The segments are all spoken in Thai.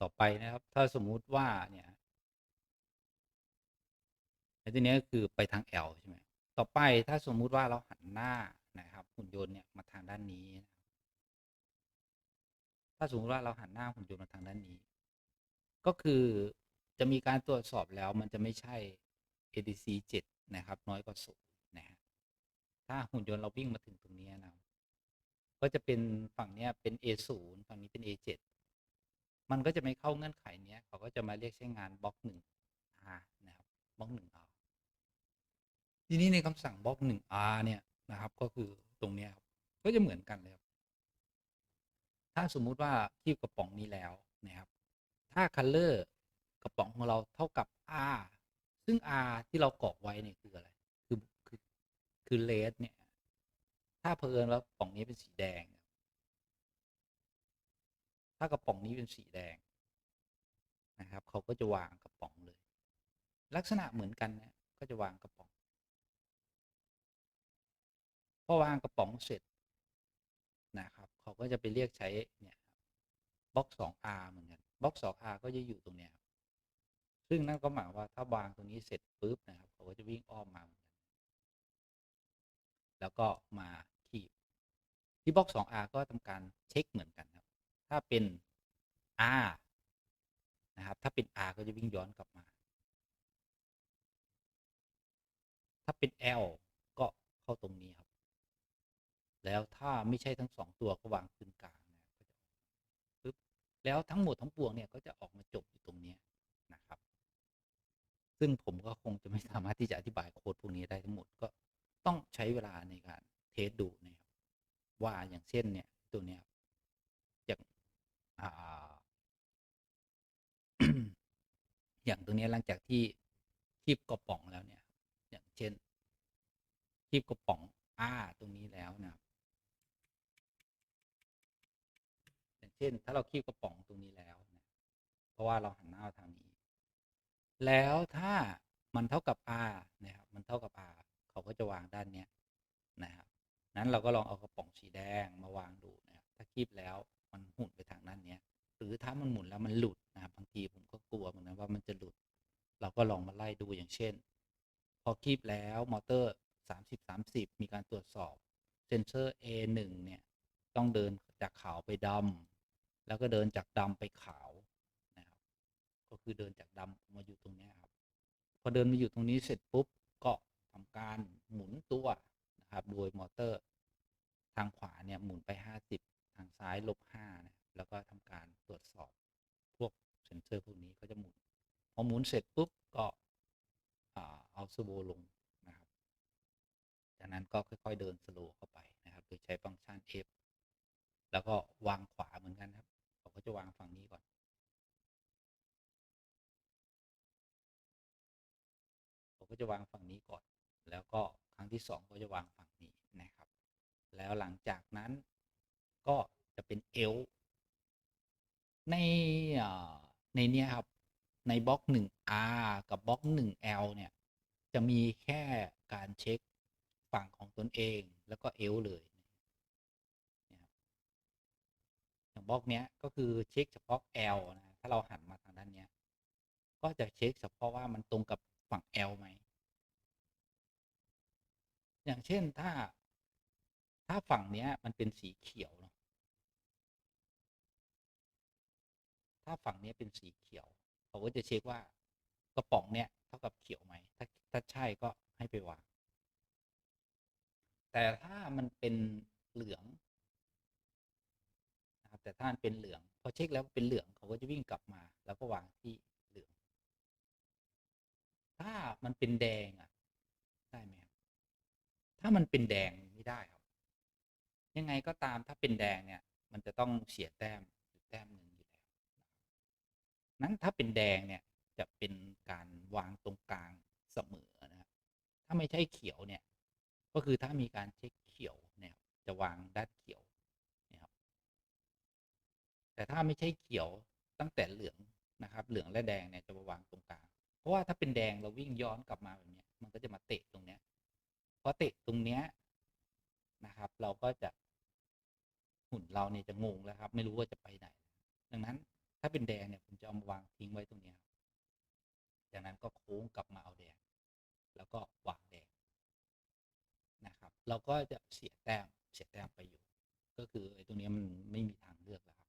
ต่อไปนะครับ ถ้าสมมุติว่าเนี่ยไอ้ตัวนี้คือไปทาง L ใช่ไหมต่อไปถ้าสมมุติว่าเราหันหน้านะครับหุ่นยนต์เนี่ยมาทางด้านนี้ ถ้าสมมติว่าเราหันหน้าหุ่นยนต์มาทางด้านนี้ ก็คือจะมีการตรวจสอบแล้วมันจะไม่ใช่ ADC 7 นะครับ น้อยกว่าศูนย์นะฮะถ้าหุ่นยนต์เราวิ่งมาถึงตรงนี้นะครับก็จะเป็นฝั่งเนี้ยเป็น A0 ฝั่งนี้เป็น A7 มันก็จะไม่เข้าเงื่อนไขเนี้ย เขาก็จะมาเรียกใช้งานบล็อกหนึ่ง R นะครับบล็อกหนึ่ง R ทีนี้ในคำสั่งบล็อกหนึ่ง R เนี่ยนะครับ ก็คือตรงเนี้ยครับก็จะเหมือนกันเลยครับถ้าสมมุติว่าคีบกระป๋องนี้แล้วนะครับ ถ้า color กระป๋องของเราเท่ากับ R ซึ่ง R ที่เรากรอกไว้เนี่ยคืออะไร คือ คือ คือ red เนี่ย ถ้าเพอิญว่ากระป๋องนี้เป็นสีแดง ถ้ากระป๋องนี้เป็นสีแดงนะครับเขาก็จะวางกระป๋องเลย ลักษณะเหมือนกันเนะก็จะวางกระป๋องพอวางกระป๋องเสร็จนะครับเขาก็จะไปเรียกใช้เนี่ยบล็อก 2R เหมือนกันบล็อก 2R ก็จะอยู่ตรงเนี้ยซึ่งนั่นก็หมายว่าถ้าวางตรงนี้เสร็จปุ๊บนะครับเขาก็จะวิ่งอ้อมมา แล้วก็มาคีบที่บล็อก 2R ก็ทำการเช็คเหมือนกัน ถ้าเป็น R นะครับ ถ้าเป็น R ก็จะวิ่งย้อนกลับมา ถ้าเป็น L ก็เข้าตรงนี้ครับ แล้วถ้าไม่ใช่ทั้งสองตัวก็วางคืนกลางนะก็จะปึ๊บแล้วทั้งหมดทั้งปวงเนี่ยก็จะออกมาจบอยู่ตรงนี้นะครับ ซึ่งผมก็คงจะไม่สามารถที่จะอธิบายโค้ดพวกนี้ได้ทั้งหมดก็ต้องใช้เวลาในการเทสดูนะครับว่าอย่างเช่นเนี่ยตัวเนี้ย อย่างตัวเนี้หลังจากที่คีบกระป๋องแล้วเนี่ย อย่างเช่นคีบกระป๋องอ้าตรงนี้แล้วนะครับอย่างเช่น ถ้าเราคีบกระป๋องตรงนี้แล้วนะเพราะว่าเราหันหน้ามาทางนี้ แล้วถ้ามันเท่ากับ r นะครับ มันเท่ากับ r เขาก็จะวางด้านเนี้ยนะครับ นั้นเราก็ลองเอากระป๋องสีแดงมาวางดูนะครับ ถ้าคีบแล้ว ถ้ามันหมุนแล้วมันหลุดนะครับบางทีผมก็กลัวเหมือนกันว่ามันจะหลุด เราก็ลองมาไล่ดูอย่างเช่น พอคีบแล้วมอเตอร์ 30 30 มีการตรวจสอบเซนเซอร์ A1 เนี่ยต้องเดินจากขาวไปดำแล้วก็เดินจากดำไปขาวนะครับก็คือเดินจากดำมาอยู่ตรงนี้ครับพอเดินมาอยู่ตรงนี้เสร็จปุ๊บก็ทำการหมุนตัวนะครับโดยมอเตอร์ ทางขวาเนี่ยหมุนไป 50 ทางซ้ายลบ5นะ แล้วก็ทำการตรวจสอบพวกเซนเซอร์พวกนี้ก็จะหมุน พอหมุนเสร็จปุ๊บก็อ่าเอาสโบลงนะครับ จากนั้นก็ค่อยๆเดินสโลว์เข้าไปนะครับ โดยใช้ฟังก์ชัน F แล้วก็วางขวาเหมือนกันครับเขาก็จะวางฝั่งนี้ก่อนผมก็จะวางฝั่งนี้ก่อน แล้วก็ครั้งที่สองก็จะวางฝั่งนี้นะครับ แล้วหลังจากนั้นก็จะเป็นเอล ในในเนี้ยครับ ในบล็อก 1R กับบล็อก 1L เนี่ย จะมีแค่การเช็คฝั่งของตนเองแล้วก็เอลเลยนะครับอย่างบล็อกเนี้ยก็คือเช็คเฉพาะ L นะถ้าเราหันมาทางด้านเนี้ย ก็จะเช็คเฉพาะว่ามันตรงกับฝั่ง L ไหม อย่างเช่นถ้า ถ้าฝั่งเนี้ยมันเป็นสีเขียว ถ้าฝั่งนี้เป็นสีเขียวเขาก็จะเช็คว่ากระป๋องเนี้ยเท่ากับเขียวไหมถ้าถ้าใช่ก็ให้ไปวาง แต่ถ้ามันเป็นเหลืองนะครับแต่ถ้ามันเป็นเหลืองพอเช็คแล้วเป็นเหลืองเขาก็จะวิ่งกลับมา แล้วก็วางที่เหลือง ถ้ามันเป็นแดงอะได้ไหมครับถ้ามันเป็นแดงไม่ได้ครับ ยังไงก็ตามถ้าเป็นแดงเนี่ย มันจะต้องเสียแต้มแต้มหนึ่ง นั้นถ้าเป็นแดงเนี่ยจะเป็นการวางตรงกลางเสมอนะครับ ถ้าไม่ใช่เขียวเนี่ย ก็คือถ้ามีการเช็คเขียวเนี่ยจะวางด้านเขียวนะครับ แต่ถ้าไม่ใช่เขียวตั้งแต่เหลืองนะครับ เหลืองและแดงเนี่ยจะมาวางตรงกลาง เพราะว่าถ้าเป็นแดงเราวิ่งย้อนกลับมาแบบนี้มันก็จะมาเตะตรงเนี้ยพอเตะตรงเนี้ยนะครับ เราก็จะหุ่นเราเนี่ยจะงงแล้วครับ ไม่รู้ว่าจะไปไหน ดังนั้น ถ้าเป็นแดงเนี่ยผมจะเอามาวางทิ้งไว้ตรงนี้ครับจากนั้นก็โค้งกลับมาเอาแดง แล้วก็วางแดงนะครับ เราก็จะเสียแต้มเสียแต้มไปอยู่ ก็คือไอ้ตรงนี้มันไม่มีทางเลือกแล้วครับ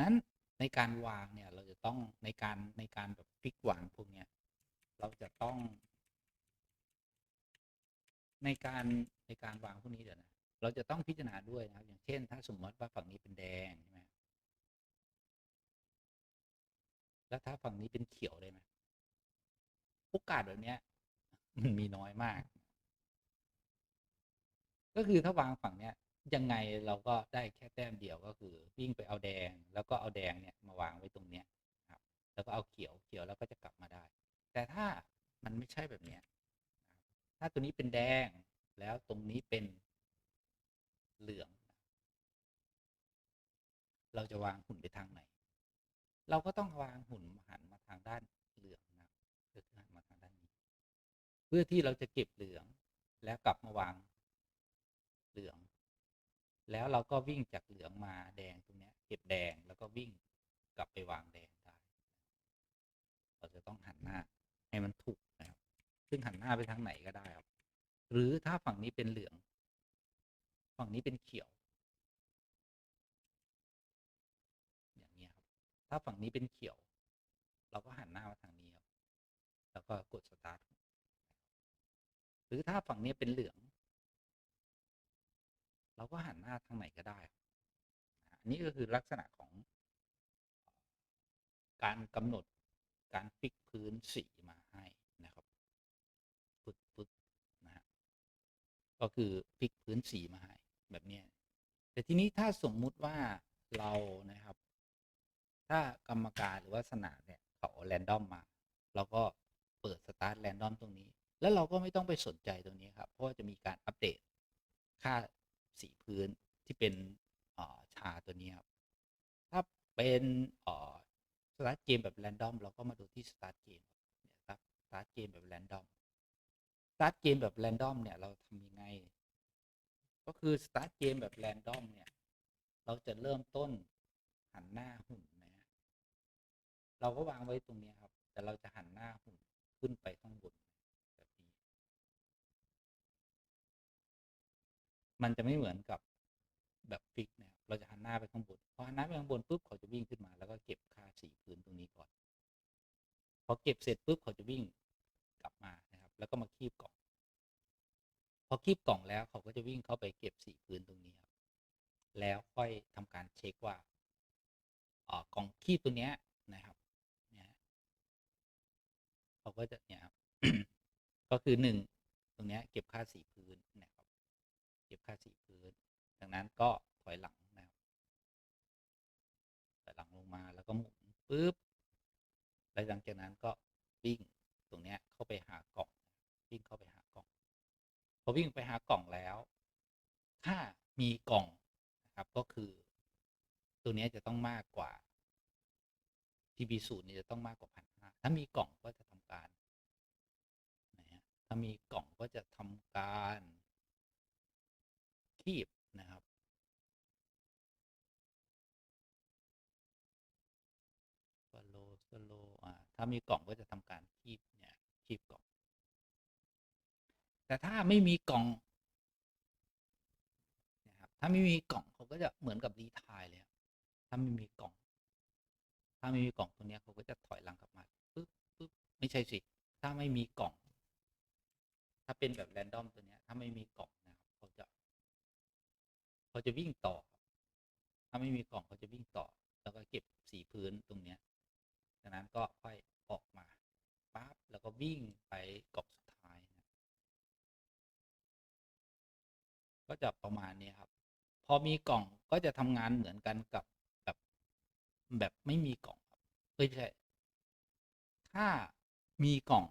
นั้นในการวางเนี่ยเราจะต้องในการในการแบบฟิกวางพวกเนี้ยเราจะต้อง ในการในการวางพวกนี้เดี๋ยวนะเราจะต้องพิจารณาด้วยนะครับ อย่างเช่น ถ้าสมมติว่าฝั่งนี้เป็นแดงใช่ไหม แล้วถ้าฝั่งนี้เป็นเขียวได้ไหมโอกาสแบบเนี้ยมันมีน้อยมาก ก็คือถ้าวางฝั่งเนี้ยยังไงเราก็ได้แค่แต้มเดียวก็คือ วิ่งไปเอาแดง แล้วก็เอาแดงเนี่ยมาวางไว้ตรงเนี้ยครับ แล้วก็เอาเขียวเขียวแล้วก็จะกลับมาได้ แต่ถ้ามันไม่ใช่แบบเนี้ยถ้าตัวนี้เป็นแดงแล้วตรงนี้เป็นเหลือง เราจะวางหุ่นไปทางไหน เราก็ต้องวางหุ่นหันมาทางด้านเหลืองนะคือหันมาทางด้านนี้ เพื่อที่เราจะเก็บเหลือง แล้วกลับมาวางเหลือง แล้วเราก็วิ่งจากเหลืองมาแดงตรงนี้เก็บแดงแล้วก็วิ่งกลับไปวางแดงได้ เราจะต้องหันหน้าให้มันถูกนะครับ ซึ่งหันหน้าไปทางไหนก็ได้ครับ หรือถ้าฝั่งนี้เป็นเหลือง ฝั่งนี้เป็นเขียว ถ้าฝั่งนี้เป็นเขียว เราก็หันหน้ามาทางนี้ครับ แล้วก็กดสตาร์ทหรือถ้าฝั่งนี้เป็นเหลือง เราก็หันหน้าทางไหนก็ได้ อันนี้ก็คือลักษณะของ การกำหนดการฟิกพื้นสีมาให้นะครับปึ๊กปึ๊กนะฮะก็คือฟิกพื้นสีมาให้แบบนี้แต่ทีนี้ถ้าสมมุติว่าเรานะครับ ถ้ากรรมการหรือว่าสนามเนี่ยเขาแรนดอมมาเราก็เปิดสตาร์ทแรนดอมตรงนี้ แล้วเราก็ไม่ต้องไปสนใจตรงนี้ครับ เพราะว่าจะมีการอัปเดตค่าสีพื้นที่เป็นชาตัวนี้ครับถ้าเป็นสตาร์ทเกมแบบแรนดอมเราก็มาดูที่สตาร์ทเกมเนี่ยครับสตาร์ทเกมแบบแรนดอมสตาร์ทเกมแบบแรนดอมเนี่ยเราทำยังไง ก็คือสตาร์ทเกมแบบแรนดอมเนี่ย เราจะเริ่มต้นหันหน้าหุ่น เราก็วางไว้ตรงนี้ครับ แต่เราจะหันหน้าหุ่นขึ้นไปข้างบนแบบนี้ มันจะไม่เหมือนกับแบบฟิกนะครับเราจะหันหน้าไปข้างบน พอหันหน้าไปข้างบนปุ๊บเขาจะวิ่งขึ้นมา แล้วก็เก็บค่าสีพื้นตรงนี้ก่อน พอเก็บเสร็จปุ๊บเขาจะวิ่งกลับมานะครับ แล้วก็มาคีบกล่อง พอคีบกล่องแล้วเขาก็จะวิ่งเข้าไปเก็บสีพื้นตรงนี้ครับ แล้วค่อยทำการเช็คว่าอ๋อกล่องคีบตัวเนี้ยนะครับเนี่ย เขาก็จะเนี่ยครับก็คือหนึ่งตรงเนี้ยเก็บค่าสีพื้นนะครับ เก็บค่าสีพื้น ดังนั้นก็ถอยหลังนะครับถอยหลังลงมาแล้วก็หมุนปุ๊บแล้วหลังจากนั้นก็วิ่งตรงเนี้ยเข้าไปหากล่องวิ่งเข้าไปหากล่องพอวิ่งไปหากล่องแล้ว ถ้ามีกล่องนะครับก็คือ ตัวนี้จะต้องมากกว่า TB ศูนย์นี่จะต้องมากกว่าพันห้าถ้ามีกล่องก็จะทำการนะฮะ ถ้ามีกล่องก็จะทำการคีบนะครับ สโลสโลอ่าถ้ามีกล่องก็จะทำการคีบเนี่ยคีบกล่อง แต่ถ้าไม่มีกล่องนะครับถ้าไม่มีกล่องเขาก็จะเหมือนกับรีทายเลยถ้าไม่มีกล่อง ถ้าไม่มีกล่องตัวเนี้ยเขาก็จะถอยหลังกลับมาปึ๊บปึ๊บไม่ใช่สิ ถ้าไม่มีกล่อง ถ้าเป็นแบบแรนดอมตัวเนี้ย ถ้าไม่มีกล่องนะครับเขาจะเขาจะวิ่งต่อ ถ้าไม่มีกล่องเขาจะวิ่งต่อ แล้วก็เก็บสีพื้นตรงเนี้ยจากนั้นก็ค่อยออกมาปั๊บแล้วก็วิ่งไปกล่องสุดท้ายนะก็จะประมาณนี้ครับ พอมีกล่องก็จะทำงานเหมือนกันกับแบบแบบไม่มีกล่องครับไม่ใช่ถ้ามีกล่อง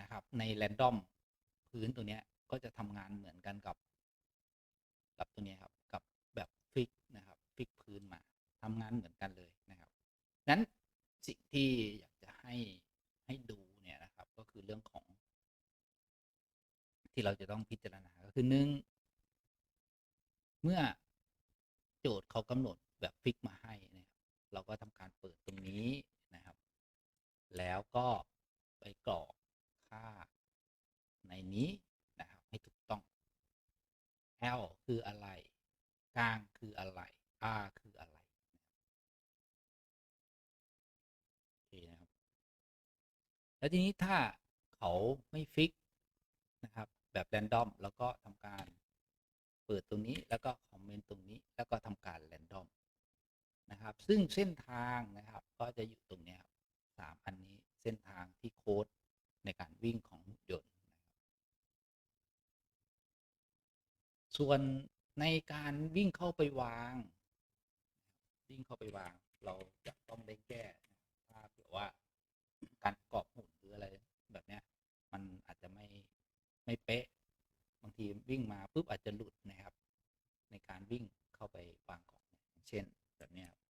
นะครับในแรนดอม พื้นตัวเนี้ยก็จะทำงานเหมือนกันกับ กับตัวเนี้ยครับ กับแบบฟิกนะครับฟิกพื้นมาทำงานเหมือนกันเลยนะครับนั้นสิ่งที่อยากจะให้ให้ดูเนี่ยนะครับ ก็คือเรื่องของ ที่เราจะต้องพิจารณาก็คือหนึ่งเมื่อโจทย์เขากำหนดแบบฟิกมาให้เนี่ยเราก็ทำการเปิดตรงนี้นะครับ แล้วก็ไปกรอกค่า ในนี้นะครับให้ถูกต้อง L คืออะไรกลางคืออะไร R คืออะไรโอเคนะครับ แล้วทีนี้ถ้าเขาไม่ฟิกนะครับแบบแรนดอมแล้วก็ทำการเปิดตรงนี้แล้วก็คอมเมนต์ตรงนี้แล้วก็ทำการแรนดอมนะครับ ซึ่งเส้นทางนะครับก็จะอยู่ตรงนี้ครับสามอันนี้เส้นทางที่โค้ดในการวิ่งของหุ่นยนต์ ส่วนในการวิ่งเข้าไปวาง วิ่งเข้าไปวาง เราจะต้องได้แก้ถ้าเผื่อว่าการประกอบหุ่นหรืออะไรแบบเนี้ย มันอาจจะไม่ไม่เป๊ะ บางทีวิ่งมาปุ๊บอาจจะหลุดนะครับ ในการวิ่งเข้าไปวางของเช่นแบบเนี้ยครับ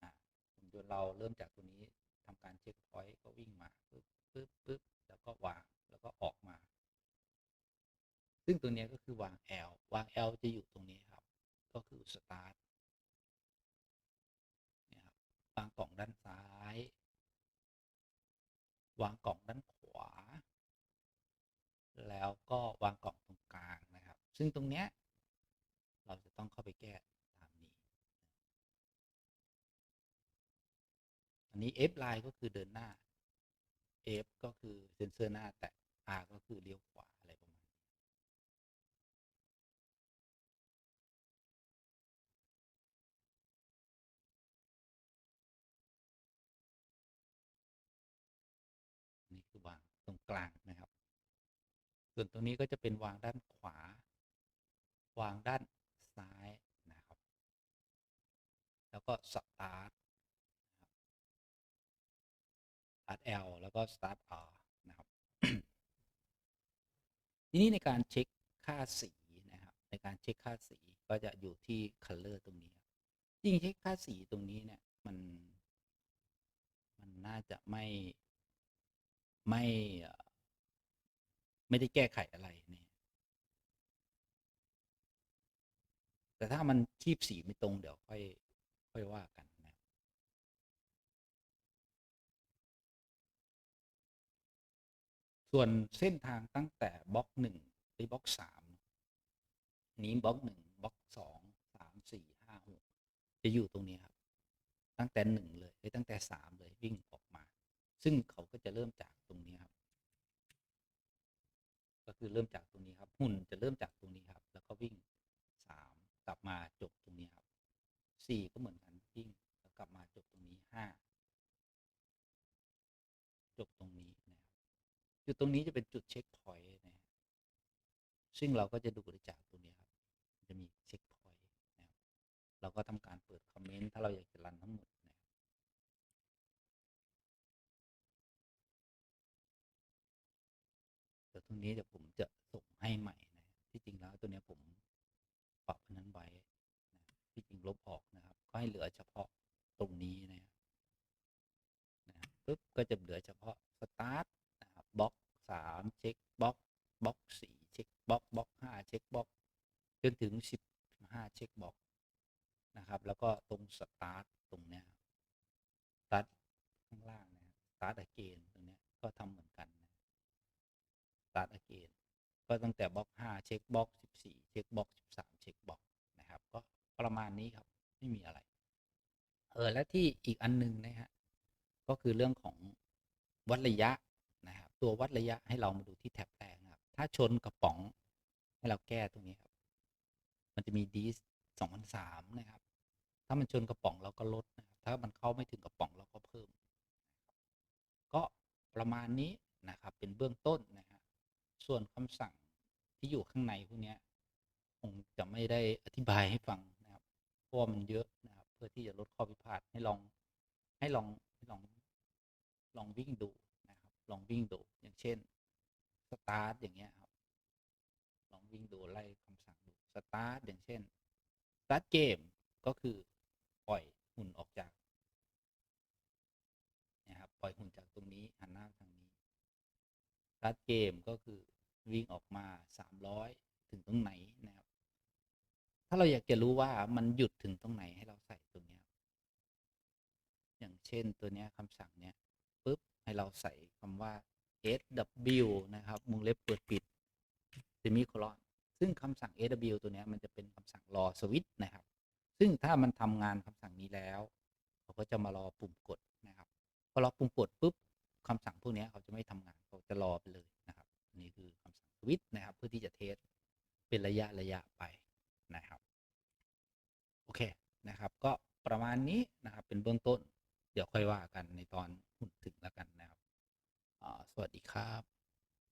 อ่าหุ่นยนต์เราเริ่มจากตัวนี้ทำการเช็คพอยต์ก็วิ่งมาปุ๊บปุ๊บปุ๊บแล้วก็วางแล้วก็ออกมา ซึ่งตัวนี้ก็คือวาง L วาง L จะอยู่ตรงนี้ครับ ก็คือ start เนี่ยครับวางกล่องด้านซ้าย วางกล่องด้านขวา แล้วก็วางกล่องตรงกลางนะครับ ซึ่งตรงเนี้ยเราจะต้องเข้าไปแก้ตามนี้ อันนี้ F line ก็คือเดินหน้า F ก็คือเซนเซอร์หน้าแต่ R ก็คือเลี้ยวขวา รงกลางนะครับ ส่วนตรงนี้ก็จะเป็นวางด้านขวา วางด้านซ้ายนะครับ แล้วก็สตาร์ทสตาร์ท L แล้วก็สตาร์ท R นะครับ ทีนี้ในการเช็คค่าสีนะครับ ในการเช็คค่าสีก็จะอยู่ที่ color ตรงนี้ยิ่งเช็คค่าสีตรงนี้เนี่ยมัน มันน่าจะไม่ ไม่ ไม่ได้แก้ไขอะไรนี่แต่ถ้ามันคีบสีไม่ตรงเดี๋ยวค่อย ค่อยว่ากันนะส่วนเส้นทางตั้งแต่บล็อกหนึ่งไปบล็อกสามนี้บล็อกหนึ่งบล็อกสองสามสี่ห้าหกจะอยู่ตรงนี้ครับ ตั้งแต่หนึ่งเลยหรือตั้งแต่สามเลยวิ่งออกมา ซึ่งเขาก็จะเริ่มจาก ตรงนี้ครับ ก็คือเริ่มจากตรงนี้ครับ หุ่นจะเริ่มจากตรงนี้ครับ แล้วก็วิ่งสามกลับมาจบตรงนี้ครับสี่ก็เหมือนกันวิ่งแล้วกลับมาจบตรงนี้ห้าจบตรงนี้นะครับจุดตรงนี้จะเป็นจุดเช็คพอยต์นะซึ่งเราก็จะดูได้จากตรงนี้ครับ จะมีเช็คพอยต์นะครับเราก็ทำการเปิดคอมเมนต์ถ้าเราอยากจะรันทั้งหมด นะครับเดี๋ยวตรงนี้เดี๋ยวผมจะส่งให้ใหม่นะที่จริงแล้วตัวนี้ผมปรับนั้นไว้นะที่จริงลบออกนะครับ ก็ให้เหลือเฉพาะตรงนี้นะครับนะปุ๊บก็จะเหลือเฉพาะสตาร์ทนะครับบล็อกสามเช็คบล็อกบล็อกสี่เช็คบล็อกบล็อกห้าเช็คบล็อกจนถึงสิบห้าเช็คบล็อกนะครับ แล้วก็ตรงสตาร์ทตรงเนี้ยสตาร์ทข้างล่างนะครับสตาร์ทอเกนตรงเนี้ยก็ทำเหมือนกัน นะ start again ก็ตั้งแต่บล็อก 5 เช็คบล็อก 14 เช็คบล็อก 13 เช็คบล็อกนะครับ ก็ประมาณนี้ครับ ไม่มีอะไร เออ และที่อีกอันหนึงนะฮะ ก็คือเรื่องของวัดระยะนะครับ ตัววัดระยะให้เรามาดูที่แท็บแรกนะครับ ถ้าชนกระป๋องให้เราแก้ตรงนี้ครับ มันจะมีดีส2003นะครับ ถ้ามันชนกระป๋องเราก็ลดนะครับ ถ้ามันเข้าไม่ถึงกระป๋องเราก็เพิ่ม ก็ประมาณนี้นะครับ เป็นเบื้องต้นนะ ส่วนคำสั่งที่อยู่ข้างในพวกนี้ยคงจะไม่ได้อธิบายให้ฟังนะครับเพราะมันเยอะนะครับ เพื่อที่จะลดข้อพิพาทให้ลองให้ลองให้ลองลองวิ่งดูนะครับ ลองวิ่งดูอย่างเช่นสตาร์ทอย่างเงี้ยครับ ลองวิ่งดูไล่คำสั่งดูสตาร์ทอย่างเช่นสตาร์ทเกมก็คือปล่อยหุ่นออกจากนะครับปล่อยหุ่นจากตรงนี้หันหน้าทางนี้ สตาร์ทเกมก็คือวิ่งออกมา 300 ถึงตรงไหนนะครับ ถ้าเราอยากจะรู้ว่ามันหยุดถึงตรงไหนให้เราใส่ตรงเนี้ยเช่นตัวเนี้ยคำสั่งเนี้ยปุ๊บให้เราใส่คำว่า sw นะครับวงเล็บเปิดปิด semicolon ซึ่งคำสั่ง sw ตัวเนี้ยมันจะเป็นคำสั่งรอสวิตช์นะครับ ซึ่งถ้ามันทำงานคำสั่งนี้แล้วเขาก็จะมารอปุ่มกดนะครับ พอรอปุ่มกดปุ๊บ คำสั่งพวกนี้เขาจะไม่ทำงานเขาจะรอไปเลยนะครับนี่คือคำสั่งสวิตนะครับ เพื่อที่จะเทสเป็นระยะระยะไปนะครับโอเคนะครับ ก็ประมาณนี้นะครับ เป็นเบื้องต้น เดี๋ยวค่อยว่ากันในตอนหุ่นถึงแล้วกันนะครับสวัสดีครับ